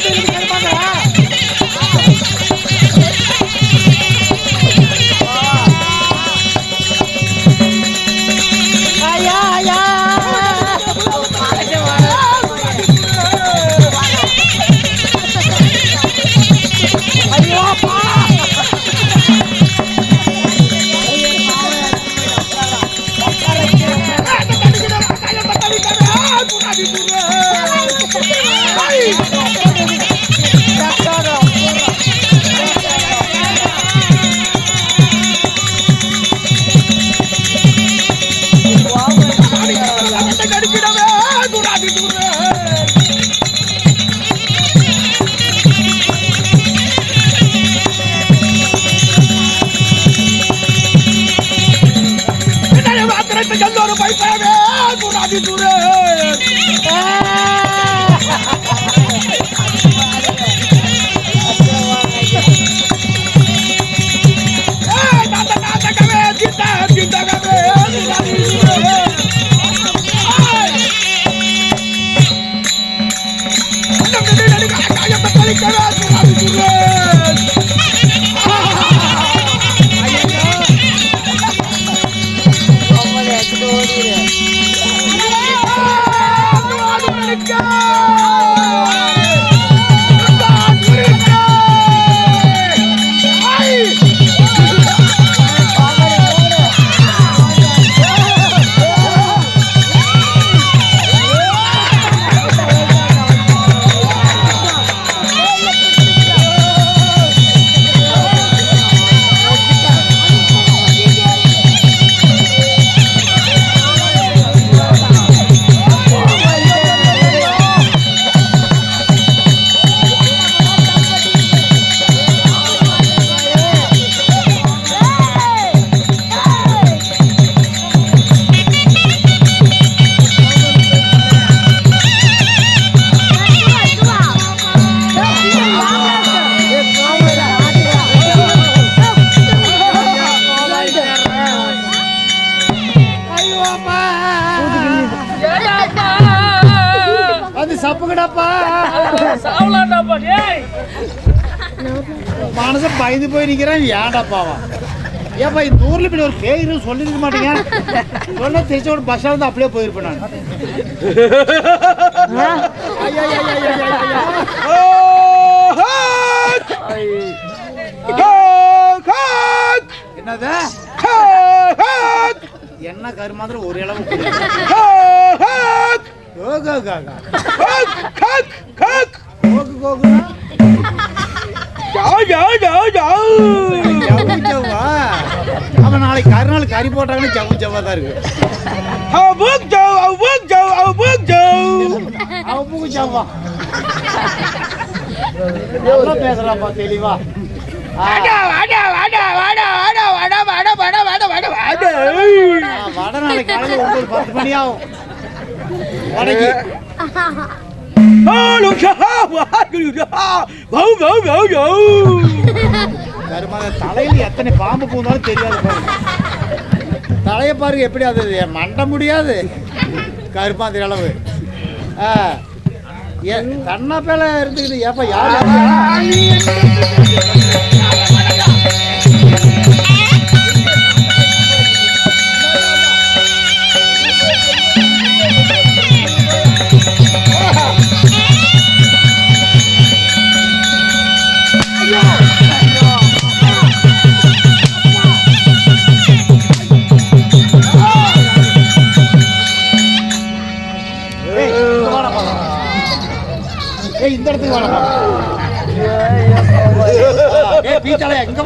আমাদের ஒரு பைப்பவே கூடாது துரே மனசு பயந்து போய் நிற்கிறான் ஏன்டாப்பாவா ஏப்பா இந்த ஊர்ல இப்படி ஒரு பேய் இருக்கு சொல்லிருக்க மாட்டீங்க? சொன்னா திருச்சோட பஸ் ஸ்டாண்ட் அப்படியே போயிருப்பேன் நான். என்னது? என்ன கருமாந்திரம் ஒரு அளவு கோகு கோகு அவன் நாளைக்கு கருநாள் கறி போட்டாங்கன்னு ஜவ்வு ஜவ்வா தான் இருக்கு. அவன் பூக்கு ஜவ்வா. நல்லா பேசுறாப்பா தெளிவா? வட நாளைக்கு காலையில் ஒன்பது பத்து மணி ஆகும். வடக்கு. கருமாத தலையில் எத்தனை பாம்பு பூந்தாலும் தெரியாது. பாருங்க தலையை பாருங்க எப்படி அது? மண்ட முடியாது. கருமாந்திர அளவு ஆ கண்ணா பேல இருந்துக்குது ஏப்பா யார் இந்த இடத்துக்கு பீத்தாலையா இங்க.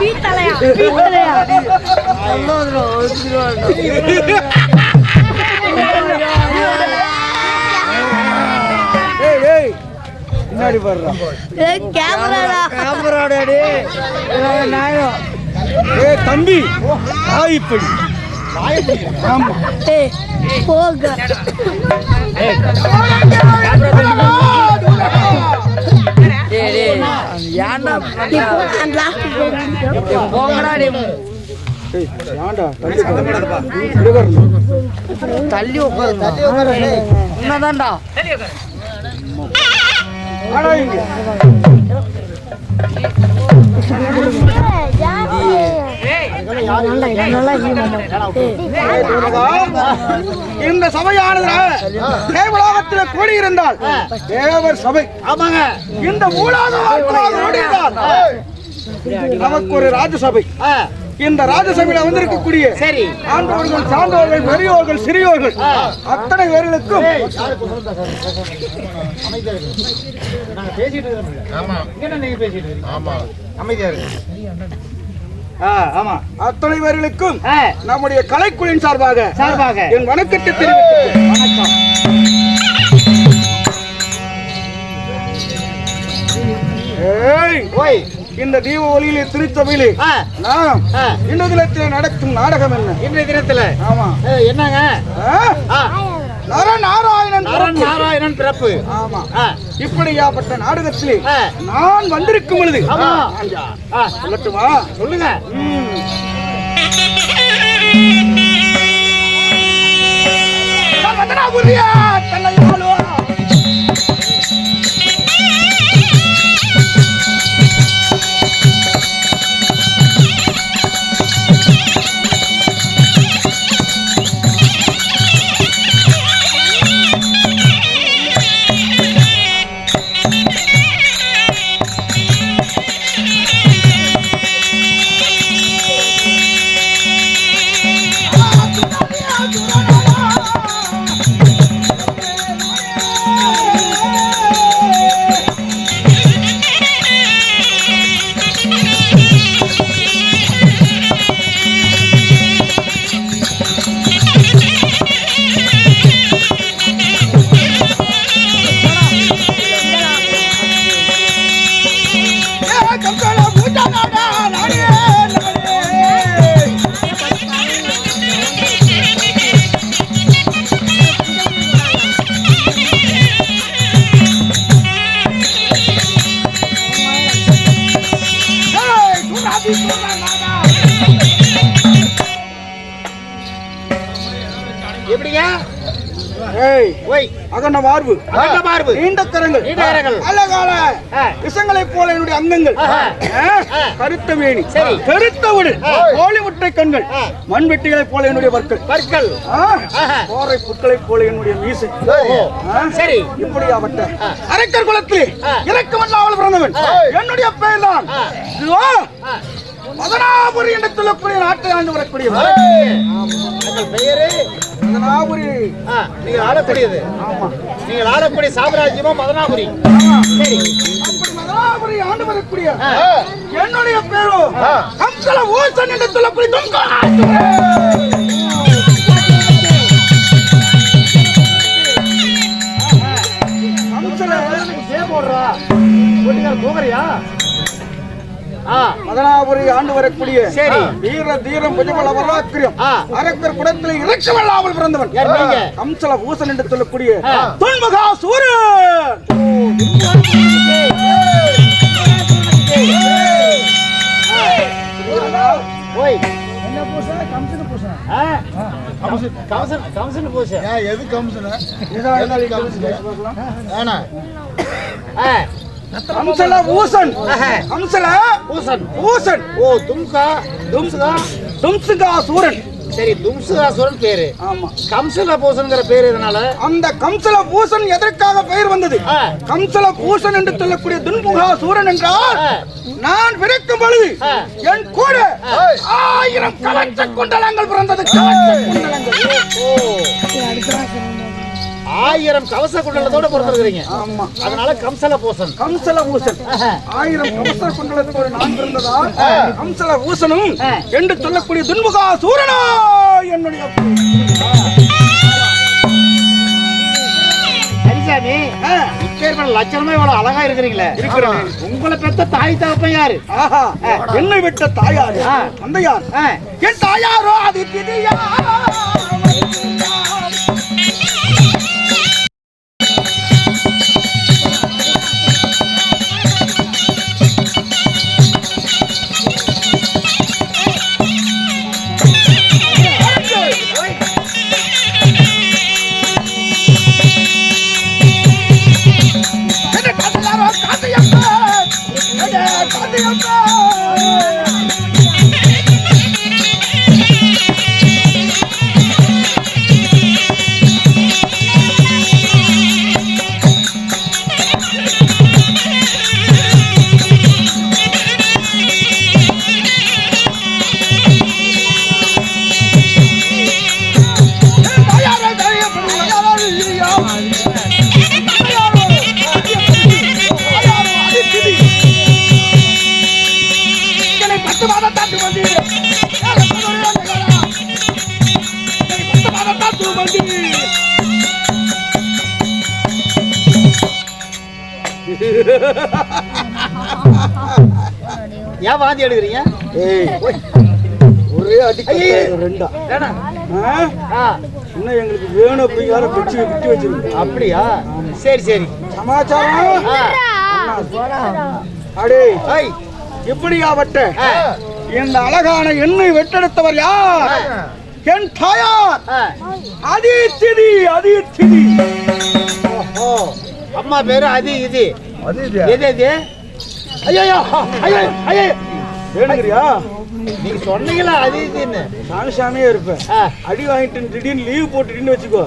பீத்தலையா பீத்தலையா பின்னாடி கேமரா ஏ தம்பி. வாயை. ஆமா. போக. லாஸ்ட் போங்கடா ஏன்டா? சத்தப்படாதப்பா. தள்ளி உட்காரு. உன்னதான்டா. இந்த சபையானது தேவலோகத்தில் கூடியிருந்தால் தேவர் சபை. ஆமாங்க. இந்த கூடியிருந்தால் நமக்கு ஒரு ராஜசபை. இந்த ராஜசபையில வந்திருக்கக்கூடிய சரி. ஆண்டவர்கள் சான்றோர்கள் பெரியோர்கள் சிறியோர்கள் அத்தனை பேர்களுக்கும் அமைதியா இருக்கு. ஆமா. அத்தனை பேர்களுக்கும் நம்முடைய கலைக்குழுவின் சார்பாக சார்பாக. என் வணக்கத்தை தெரிவித்துக் வணக்கம். ஏய் ஓய். இந்த தீப ஒளியிலே திருச்சபையிலே நாம். இந்த தினத்தில் நடக்கும் நாடகம் என்ன? இன்றைய தினத்துல. ஆமா. என்னங்க? நரநாராயணன். நாராயணன் பிறப்பு. ஆமா. இப்படியாப்பட்ட நாடகத்திலே. நான் வந்திருக்கும் பொழுது. சொல்லட்டுமா? சொல்லுங்க. ம். ஓய் அகண்ட மார்பு. அகண்ட மார்பு. நீண்ட கரங்கள். நீண்ட கரங்கள். விஷங்களைப் போல என்னுடைய அங்கங்கள். கருத்த மேனி. சரி. கருத்த உடல் ஆ. கோழி முட்டை கண்கள். மண்வெட்டிகளைப் போல என்னுடைய பற்கள் பற்கள். கோரை புட்களைப் போல என்னுடைய மீசை. சரி. இப்படியாவட்ட ஆ. அரக்கர் குலத்திலே. இறக்கமல்லாமல் பிறந்தவன். என்னுடைய பெயர் தான். மதனாபுரி என்று சொல்லக்கூடிய நாட்டை ஆண்டு உங்கள் பெயரு மதனாபுரி ஆ, நீங்கள் ஆளக்கூடியது. ஆமா. நீங்கள் ஆளக்கூடிய சாம்ராஜ்யமோ மதனாபுரி. சரி. மதனாபுரி ஆண்டு வரக்கூடிய. என்னுடைய பேரு ஆ. கம்சல ஊசன் என்று சொல்லக்கூடிய கம்சல போடுறா. போகிறியா? ஆ. மதனாபுரி ஆண்டு வரக்கூடிய சரி. வீர தீரம் புஜபல வராக்கிரியம். ஆ. அரக்கர் குடத்தில் இறக்கமில்லாமல் பிறந்தவன்? கம்சல பூசன் என்று சொல்லக்கூடிய. துன்மகா சூரன். ஓய் ஆ, கம்சன் கம்சன் கம்சன் பூச. எது கம்சனு? ஆனா பூசன் ஆஹா. கம்சல பூசன் பூசன் ஓ தும்கா தும்சுகா தும்சுகா சூரன். சரி தும்சுகாசுரன் பேரு. ஆமா. கம்சல பூசன்ங்கிற பேரு இதனால அந்த கம்சல பூசன் எதற்காக பெயர் வந்தது? ஆ. கம்சல பூசன் என்று சொல்லக்கூடிய துன்முகா சூரன் என்றால் ஆ. நான் பிறக்கும் பொழுது ஆ. என் கூட ஆயிரம் கலச்ச குண்டலங்கள் பிறந்தது. கலச்ச குண்டலங்கள். ஓ. ஆயிரம் கவச குண்டலத்தோட பிறந்திருக்கிறீங்க ஆமா. அதனால கம்சல பூசன் கம்சல பூசன். ஆயிரம் கம்சல குண்டலத்தோடு நான் பிறந்ததால் கம்சல பூசனும். என்று சொல்லக்கூடிய துன்முகா சூரனா என்னுடைய ஆ. இப்பேற்பட்ட லட்சணமா இவ்வளவு அழகா இருக்கிறீங்களே. இருக்கிறேனே. உங்களை பெத்த தாய் தகப்பன் யாரு? ஆஹா. என்னை விட்ட தாயார் ஆ. தந்தையார்? ஆ, என் தாயாரோ அது திதியா வாந்தி எடுக்கிறீங்க? ஒரே அடி ரெண்டா. இன்னும் எங்களுக்கு வேணும் அப்படிங்கிற பிடிச்சி விட்டு வச்சிருக்கு அப்படியா? சரி சரி. சமாச்சாரம்? அடே. ஐய், இப்படியாவட்ட ஆ, இந்த அழகான எண்ணெய் வெட்டெடுத்தவர் யார்? என் தாயார். அதித்திதி அதித்திதி அம்மா பேரு அது இது. எது எது? ஐயோ ஐயோ ஐயோ வேணுங்கிறியா நீங்க சொன்னீங்களா அது இதுன்னு? சாமிசாமியே இருப்பேன். ஆ, அடி வாங்கிட்டு திடீர்னு லீவ் போட்டுட்டுன்னு வச்சுக்கோ.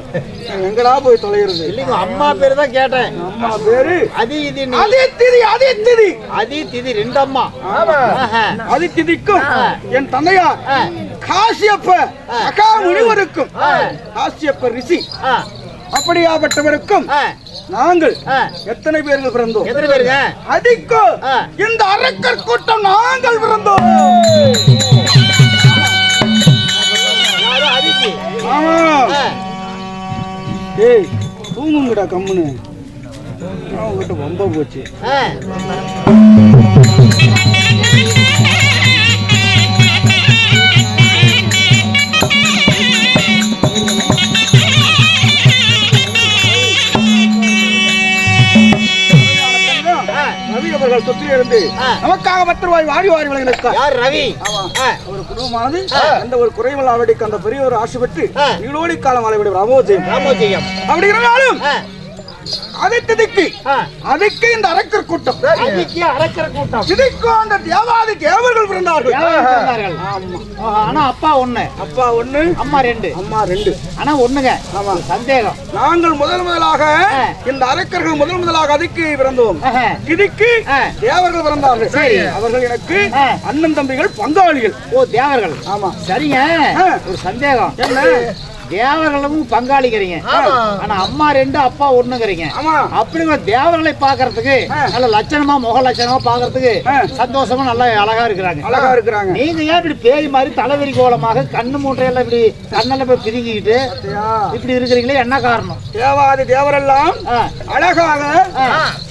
எங்கடா போய் தொலைகிறது? இல்லைங்க அம்மா பேரு தான் கேட்டேன். அம்மா பேரு? அது இதுன்னு. அதித்திதி அதித்திதி அது திதி. ரெண்டு அம்மா. ஆஹா. அதித்திதிக்கும் ஆ. என் தந்தையார் ஆ, காசியப்ப. அகா முனிவருக்கும். காசியப்ப ரிஷி. அப்படியாப்பட்டவருக்கும் நாங்கள். எத்தனை பேர்கள் பிறந்தோம்? எத்தனை பேருங்க? அதிக்கோ. இந்த அரக்கர் கூட்டம் நாங்கள் பிறந்தோம். ஏய் தூங்குங்கடா கம்முன்னு அவங்ககிட்ட வம்ப போச்சு. அவர்கள். நமக்காக பத்து ரூபாய் வாரி வாரி வழங்கினார் யார் ரவி? ஒரு குடும்பமானது எந்த ஒரு குறைவில்லாவடிக்கு அந்த பெரிய ஒரு ஆசை பெற்று ஆ. நீளோடி காலம் வாழ விட ராமோஜயம். ராமோஜயம். அப்படி இருந்தாலும் ஆ, அதை திதிக்கு ஆ. அதுக்கு இந்த அரக்கர் கூட்டம். அரைக்கிற கூட்டம். திதிக்கு அந்த தேவாதி தேவர்கள் பிறந்தார்கள். ஆனா அப்பா ஒண்ணு. அப்பா ஒண்ணு அம்மா ரெண்டு. அம்மா ரெண்டு. ஆனா ஒண்ணுங்க. ஆமா. சந்தேகம். நாங்கள் முதல் முதலாக. இந்த அரக்கர்கள் முதல் முதலாக அதுக்கு பிறந்தோம். ஆ. தேவர்கள் பிறந்தார்கள். சரி. அவர்கள் எனக்கு. அண்ணன் தம்பிகள் பங்காளிகள். ஓ தேவர்கள். ஆமா. சரிங்க. ஒரு சந்தேகம். என்ன? தேவர்களும் பங்காளிக்கிறீங்க. ஆனா அம்மா ரெண்டு அப்பா ஒண்ணுங்கிறீங்க. அப்படிங்கிற தேவர்களை பாக்குறதுக்கு. நல்ல லட்சணமா முக லட்சணமா பாக்குறதுக்கு. சந்தோஷமா நல்லா அழகா இருக்கிறாங்க. அழகா இருக்கிறாங்க. நீங்க ஏன் இப்படி பேய் மாதிரி தலைவரி கோலமாக கண்ணு மூட்டையெல்லாம் இப்படி கண்ணெல்லாம் போய் பிதுங்கிக்கிட்டு பாத்தியா? இப்படி இருக்கிறீங்களே என்ன காரணம்? தேவாதி தேவரெல்லாம். அழகாக.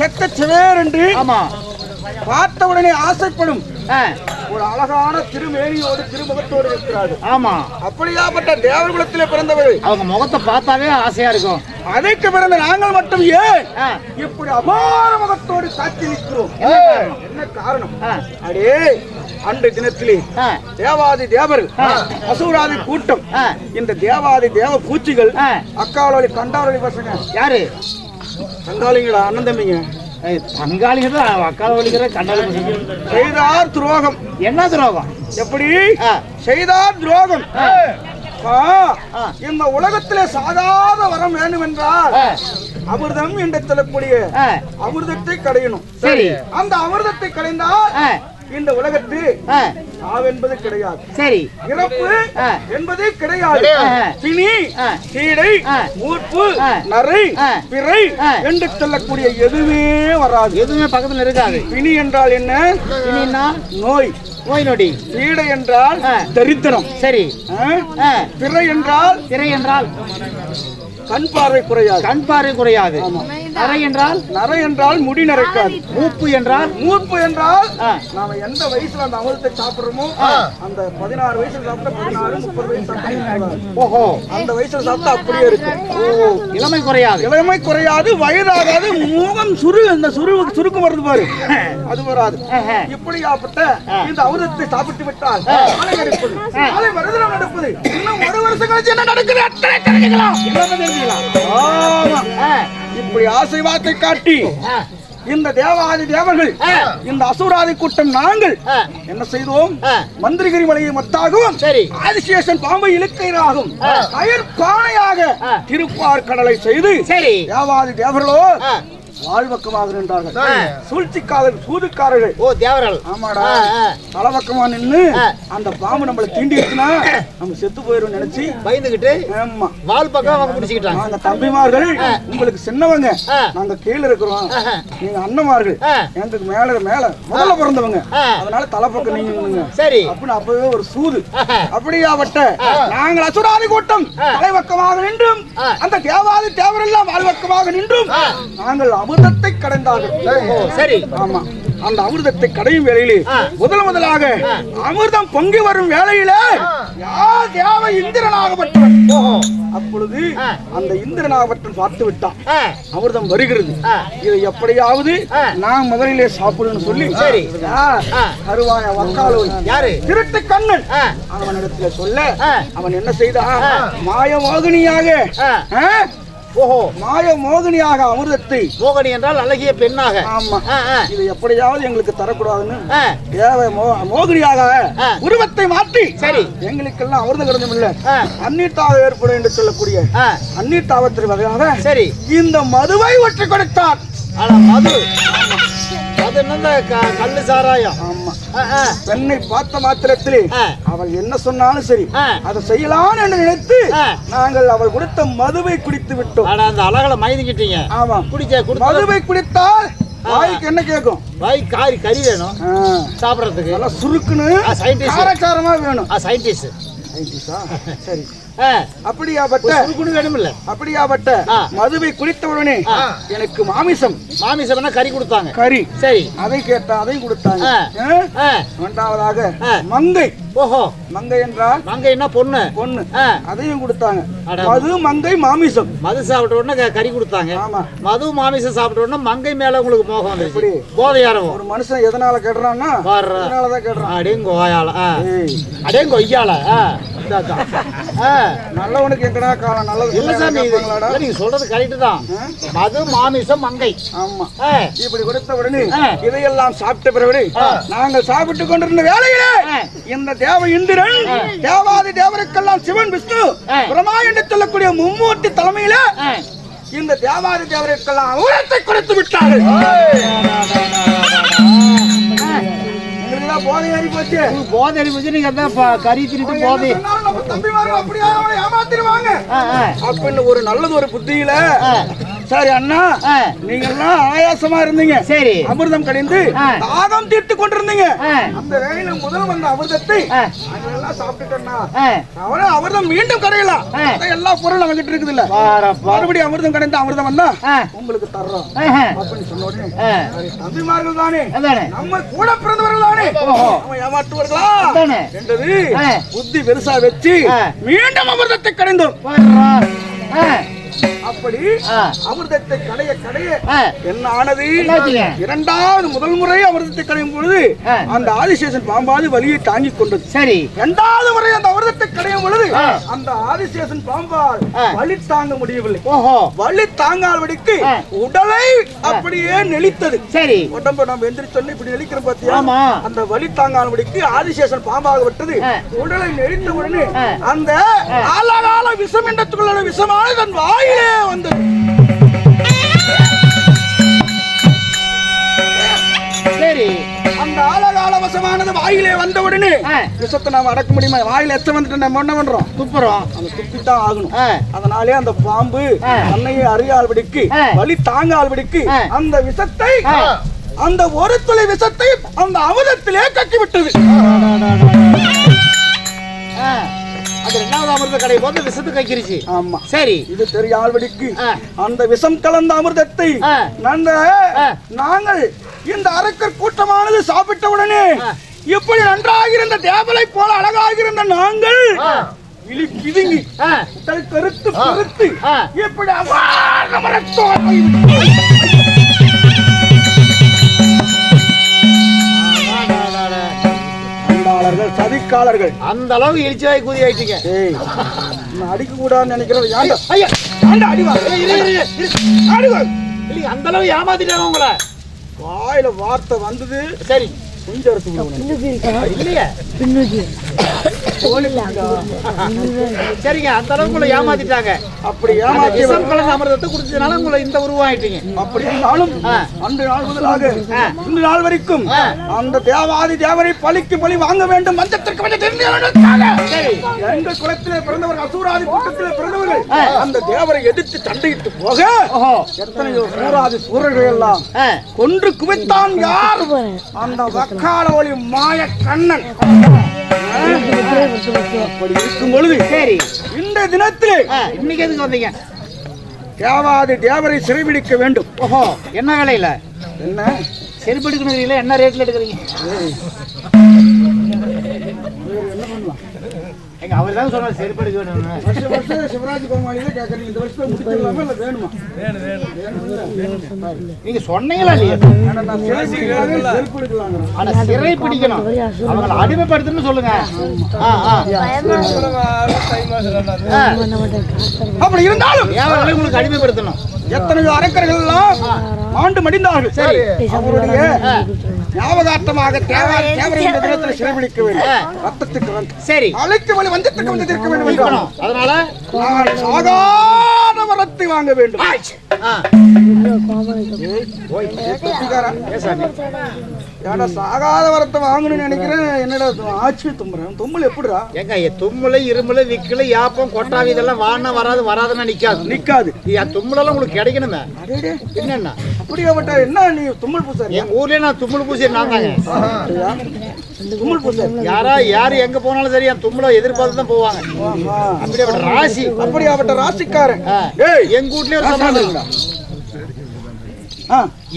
செக்க சிவேர் என்று ஆமா. பார்த்த உடனே ஆசைப்படும். ஒரு அழகான திருமேனியோடு திருமுகத்தோடு இருக்கிறார்கள். ஆமா. அப்படியாப்பட்ட தேவகுலத்திலே பிறந்தவர்கள் அவங்க முகத்தை பார்த்தாவே ஆசையா இருக்கும். அதற்கு பிறந்த நாங்கள் மட்டும் ஏன்? இப்படி அபார முகத்தோடு காட்சி நிற்கிறோம். என்ன காரணம்? அடே அன்று தினத்திலே தேவாதி தேவர் அசூராதி கூட்டம். இந்த தேவாதி தேவ பூச்சிகள் ஆ. அக்காவளி கண்டாவளி பசங்க. யாரு? கண்டாளிங்களா அண்ணன் தம்பிங்க? தான் அக்கால வலிக்கிற கண்ணால செய்தார் துரோகம். என்ன துரோகம்? எப்படி? செய்தார் துரோகம். இந்த உலகத்திலே சாதாத வரம் வேண்டும் என்றால் அமிர்தம் என்று சொல்லக்கூடிய அமிர்தத்தை கடையணும். சரி. அந்த அமிர்தத்தை கடைந்தால் இந்த உலகத்தில் ஆ, சாவென்பது கிடையாது. சரி. இறப்பு. என்பதே கிடையாது. ஆ. சீடை. மூர்ப்பு. நரை. பிறை. என்று சொல்லக்கூடிய எதுவுமே வராது. எதுவுமே பக்கத்துல இருக்காது. பிணி என்றால் என்ன? இனின்னா நோய். நோய் நொடி. சீடை என்றால். தரித்திரம். சரி. பிறை என்றால் திரை என்றால் கண் பார்வை குறையாது. கண் பார்வை குறையாது அறை என்றால்? நரை என்றால் முடி நரைக்காது. மூப்பு என்றால்? மூர்ப்பு என்றால்? நாம எந்த வயசுல அந்த அமிர்தத்தை சாப்பிடுறோமோ அந்த பதினாறு வயசுல சாப்பிட்டா பதினாறு முப்பது வயசு சாப்பிட்டா ஓஹோ. அந்த வயசுல சாப்பிட்டா அப்படியே இருக்கு. ஓ. இளமை குறையாது. இளமை குறையாது வயதாகாது முகம் சுரு இந்த சுரு சுருக்கம் வருது பாரு. அது வராது. ஆஹா. இப்படியாப்பட்ட இந்த அமிர்தத்தை சாப்பிட்டு விட்டால் நாளை நடப்பது நாளை நடப்பது. இன்னும் ஒரு வருஷம் கழிச்சு என்ன நடக்குது? அத்தனை தெரிஞ்சுக்கலாம் எல்லாமே தெரிஞ்சுக்கலாம் ஆமா. இப்படி ஆசை காட்டி இந்த தேவாதி தேவர்கள். இந்த அசுராதி கூட்டம் நாங்கள் என்ன செய்தோம். மந்திரிகிரி மலையை மத்தாகவும் ஆதிசேஷன் பாம்பை இழுக்கையாகும் கயிர் பானையாக ஆ. திருப்பார் கடலை செய்து தேவாதி தேவர்களோ வாழ்வக்கமாக நின்றார்கள். சூழ்ச்சிக்காரர்கள் சூதுக்காரர்கள் ஓ தேவர்கள் ஆமாடா. தலைபக்கமா நின்னு ஆ. அந்த பாம்பு நம்மள தீண்டிடுச்சுன்னா நம்ம செத்து போயிரும் நினைச்சு பயந்துகிட்டு ஆமா வால் பக்கம் அவங்க பிடிச்சிக்கிட்டாங்க நாங்க தம்பிமார்கள் உங்களுக்கு சின்னவங்க. நாங்க கீழே இருக்கிறோம். நீங்க அண்ணமார்கள். எங்களுக்கு மேல மேல முதல்ல பிறந்தவங்க. அதனால தலைப்பக்கம் நீங்க நின்னுங்க. சரி அப்படின்னு அப்பவே ஒரு சூது ஆஹா. அப்படியாவட்ட நாங்கள் அசுராதி கூட்டம் தலைவக்கமாக நின்றும். அந்த தேவாதி தேவரெல்லாம் வாழ்வக்கமாக நின்றும் நாங்கள் அமிர்தத்தை கடந்தார்கள். சரி. ஆமா. அந்த அமிர்தத்தை கடையும் வேளையிலே ஆ. முதல் முதலாக அமிர்தம் பொங்கி வரும் வேளையிலே யார் தேவ இந்திரனாகப்பட்டவன் அப்பொழுது. அந்த இந்திரனாகப்பட்டவன் பார்த்து விட்டான். அமிர்தம் வருகிறது. இதை எப்படியாவது. நான் முதலிலே சாப்பிடணும்னு சொல்லி சரி. கருவாய வக்காலோன் யாரு? திருட்டு கண்ணன். அவனிடத்துல சொல்ல. அவன் என்ன செய்தான்? ஆ. ஓஹோ. மாய மோகினியாக அமிர்தத்தை. மோகனி என்றால் அழகிய பெண்ணாக. ஆமா. இது எப்படியாவது எங்களுக்கு தரக்கூடாதுன்னு தேவ மோகினியாக. உருவத்தை மாற்றி சரி. எங்களுக்கெல்லாம் அமிர்தம் கிடந்தும் இல்ல. அந்நீட்டாக ஏற்படும் என்று சொல்லக்கூடிய ஆ, அந்நீட்டாவத்தின் வகையாக சரி. இந்த மதுவை ஒற்றி கொடுத்தான் ஆனா மது. அது என்னந்த க- கள்ளு சாராயம். பெண்ணை பார்த்த மாத்திரத்திலே. அவள் என்ன சொன்னாலும் சரி. அதை செய்யலாம் என்று நினைத்து. நாங்கள் அவள் கொடுத்த மதுவை குடித்து விட்டோம். ஆனா அந்த அழகுல மயங்கிட்டீங்க ஆமா. குடிச்ச குடுத்த? மதுவை குடித்தால் வாய்க்கு என்ன கேட்கும்? வாய் காரி கறி வேணும். சாப்பிடறதுக்கு. நல்லா சுருக்குன்னு scientist. காரச்சாரமா வேணும். ஆ சயின்டிஸ்ட் சயின்டிஸ்டா? சரி. அப்படியாப்பட்ட சுருக்குன்னு வேணுமில்ல. அப்படியாப்பட்ட. மதுவை குடித்த உடனே ஆ. எனக்கு மாமிசம். மாமிசம்னா கறி கொடுத்தாங்க கறி. சரி. அதை கேட்டா அதையும் கொடுத்தாங்க. இரண்டாவதாக. மங்கை. ஓஹோ. மங்கை என்றால்? மங்க என்ன பொண்ணு? பொண்ணு. அதையும் கொடுத்தாங்க. மது மங்கை மாமிசம். மது சாப்பிட்ட உடனே கறி கொடுத்தாங்க. மது மாமிசம் சாப்பிட்ட உடனே மங்கை மேல உங்களுக்கு மோகம் வந்துருச்சு? போதையாரம் ஒரு மனுஷன் எதனால கேடுறான்னா வர்ற. எதனாலதான் கேடுறான். அடேங்க ஓயால அடேங்க ஒய்யால. ஆ. நல்லவனுக்கு எங்கடா காலம்? நல்லது இல்ல கேட்பாங்களாடா? இல்ல, நீங்க சொல்றது கரெக்ட் தான்? மது மாமிசம் மங்கை. ஆமா. இப்படி கொடுத்த உடனே. இதையெல்லாம் சாப்பிட்ட பிறகு நாங்கள் சாப்பிட்டு கொண்டிருந்த வேலையிலே. இந்த தேவ இந்திரன் தேவாதி தேவருக்கெல்லாம் சிவன் விஷ்ணு. பிரமா என்று சொல்லக்கூடிய மும்மூர்த்தி தலைமையில. இந்த தேவாதி தேவருக்கெல்லாம் அமிர்தத்தை கொடுத்து விட்டார்கள். போதை ஏறி போச்சு? போதை அடிப்பச்சு நீங்க அதான் கறி திருட்டு போதை. தம்பிமார்கள் அப்படியே ஆ, அப்படின்னு ஒரு நல்லது ஒரு புத்தியில. சரி அண்ணா. நீங்க எல்லாம் ஆயாசமா இருந்தீங்க. சரி. அமிர்தம் கடிந்து. தாகம் தீர்த்து கொண்டிருந்தீங்க. அந்த வேலையில முதல் வந்த அமிர்தத்தை எல்லாம் சாப்பிட்டுட்டோம்னா அவன அமிர்தம் மீண்டும். அதான் எல்லா பொருளும் அவங்கிட்ட இருக்குது இல்ல மறுபடியும் அமிர்தம் கடைந்து அமிர்தம் வந்தா உங்களுக்கு தர்றோம். அப்படின்னு சொன்ன உடனே தம்பிமார்கள் தானே. நம்ம கூட பிறந்தவர்கள் தானே. ஏமாற்றுவார்களா. என்றது. புத்தி பெருசா வச்சு. மீண்டும் அமிர்தத்தை கடைந்தோம் அப்படி. அமிர்தத்தை கடைய கடைய என்ன ஆனது? இரண்டாவது முதல் முறை அமிர்தத்தை கடையும் பொழுது. அந்த ஆதிசேஷன் பாம்பாது வலியை தாங்கிக் கொண்டது சரி இரண்டாவது முறை அந்த அமிர்தத்தை கடையும் பொழுது. அந்த ஆதிசேஷன் பாம்பால். வலி தாங்க முடியவில்லை ஓஹோ வலி தாங்காதபடிக்கு. உடலை அப்படியே நெளித்தது சரி உடம்பு நம்ம எந்திரிச்சோன்னு இப்படி நெளிக்கிற பாத்தியா ஆமா. அந்த வலி தாங்காதபடிக்கு ஆதிசேஷன் பாம்பாக விட்டது. உடலை நெளித்த உடனே. அந்த ஆலாகால விஷம் என்றத்துக்குள்ள விஷமானது தன் வாயிலே வந்தது சரி அந்த ஆலகால வசமானது வாயிலே வந்த உடனே. விஷத்தை நாம அடக்க முடியுமா வாயில எச்ச வந்துட்டு நம்ம என்ன பண்றோம் துப்புறோம் அந்த துப்பித்தான் ஆகணும் அதனாலே அந்த பாம்பு. அன்னையை அறியாalbடிக்கு ஆ. வலி தாங்காalbடிக்கு ஆ. அந்த விஷத்தை. அந்த ஒரு துளி விஷத்தை அந்த அமுதத்திலே கக்கி விட்டது அது ரெண்டாவது அமிர்த கடை போது விசத்து கைக்கிருச்சு. ஆமா. சரி. இது தெரியாalbடிக்கு ஆ. அந்த விஷம் கலந்த அமிர்தத்தை. நாங்கள் இந்த அரக்கர் கூட்டமானது சாப்பிட்ட உடனே. இப்படி நன்றாக இருந்த தேவலை போல அழகாக இருந்த நாங்கள் உடல் கருத்து கருத்து. இப்படி அபார மரத்தோடு அண்டாளர்கள் சதிக்காளர்கள் அந்த அளவுக்கு இழிச்சாய் கூதி ஆயிட்டீங்க. நான் அடிக்க கூடாதுன்னு நினைக்கிறேன் ஏன்டா ஐயா ஏன்டா அடிவா இரு, இரு, இரு, இரு. அடிவா இல்லைங்க அந்த அளவு ஏமாத்திட்டாங்க உங்களை. வாயில வார்த்தை வந்தது. சரி. விடுவேன். இல்லையே. சரிங்க அந்த அளவுக்கு உங்களை ஏமாத்திட்டாங்க. அப்படி ஏமாற்றி விஷம் கலந்த அமிர்தத்தை குடிச்சதுனால உங்களை இந்த உருவம் ஆயிட்டீங்க அப்படி இருந்தாலும். அன்று நாள் முதலாக. இன்று நாள் வரைக்கும். அந்த தேவாதி தேவரை பழிக்கு பழி வாங்க வேண்டும். மஞ்சத்திற்கு எங்கள் குலத்திலே பிறந்தவர்கள் அசூராதி கூட்டத்திலே பிறந்தவர்கள். அந்த தேவரை எதிர்த்து சண்டையிட்டு போக எத்தனையோ சூராதி சூரர்கள் எல்லாம் கொன்று குவித்தான் யார்? அந்த வக்கால ஒளி மாய கண்ணன். அப்படி இருக்கும் பொழுது சரி. இந்த தினத்திலே இன்னைக்கு எதுக்கு வந்தீங்க? தேவாதி தேவரை சிறைபிடிக்க வேண்டும். ஓஹோ என்ன வேலையில? என்ன? செருப்பு எடுக்கணும் என்ன ரேட்ல எடுக்கிறீங்க? எங்க அவர் தான் சொன்னார் செருப்பு எடுக்க வேணும்னு. வருஷம் வருஷம் சிவராஜ் கோமாளியில கேட்கறீங்க இந்த வருஷத்துல முடிச்சிடலாமா இல்ல வேணுமா? நீங்க சொன்னீங்களா இல்லையா? ஆனா செருப்பு எடுக்கலாங்க சிறை பிடிக்கணும். அவங்களை அடிமைப்படுத்தணும்னு சொல்லுங்க. அப்படி இருந்தாலும் ஏவர்களை உங்களுக்கு அடிமைப்படுத்தணும். எத்தனையோ அரக்கர்கள் எல்லாம் ஆண்டு மடிந்தார்கள். சரி. அவருடைய ஞாபகார்த்தமாக தேவா தேவரை இந்த தினத்தில் சிறைபிடிக்க வேண்டும் ரத்தத்துக்கு வந்து சரி அழைக்கு வழி வந்தத்துக்கு வந்து இருக்க வேண்டும் இருக்கணும். அதனால சாகாத வரத்தை வாங்க வேண்டும் ஆ. ஏன்டா சாகாத வரத்தை வாங்கணும்னு நினைக்கிறேன்? என்னடா ஆட்சி தும்புறேன். தும்மல் எப்படிடா? ஏங்க என் தும்முல இருமுல விக்கல யாப்பம் கொட்டாவி இதெல்லாம் வானா வராது வராதுன்னா நிக்காது. நிக்காது. என் தும்முலெல்லாம் உங்களுக்கு கிடைக்கணுமே. என்னன்னா? அப்படியாப்பட்ட என்ன நீ தும்மல் பூசாரி? எங்க ஊர்லயே நான் தும்முல் பூசி நான் தாங்க. தும்மல் பூசாரி. யாரா யாரு எங்க போனாலும் சரி என் தும்முல எதிர்பார்த்து தான் போவாங்க. ஆமா. அப்படியே ராசி. அப்படியாப்பட்ட ராசிக்காரன். எங்க வீட்லயே ஆ,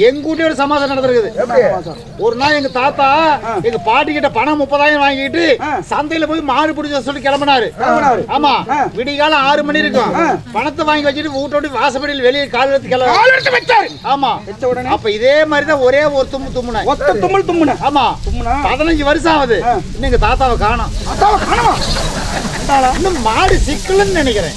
எங்க வீட்லயே ஒரு சமாதானம் நடந்திருக்குது? ஒரு நாள் எங்க தாத்தா எங்க பாட்டி கிட்ட பணம் முப்பதாயிரம் வாங்கிட்டு. சந்தையில போய் மாடு பிடிச்ச சொல்லி கிளம்பினாரு. ஆமா. ஆ. விடிகாலம் ஆறு மணி இருக்கும். பணத்தை வாங்கி வச்சுட்டு வீட்டோட வாசப்படியில் வெளியே கால் எடுத்து கிளம்ப. ஆமா. அப்ப இதே மாதிரி தான் ஒரே ஒரு தும்மு தும்முனேன் ஒத்த தும்மல் தும்முன? ஆமா. தும்முனா? பதினஞ்சு வருஷம் ஆகுது. இன்னும் எங்க தாத்தாவை காணோம். இன்னும் மாடு சிக்கலன்னு நினைக்கிறேன்.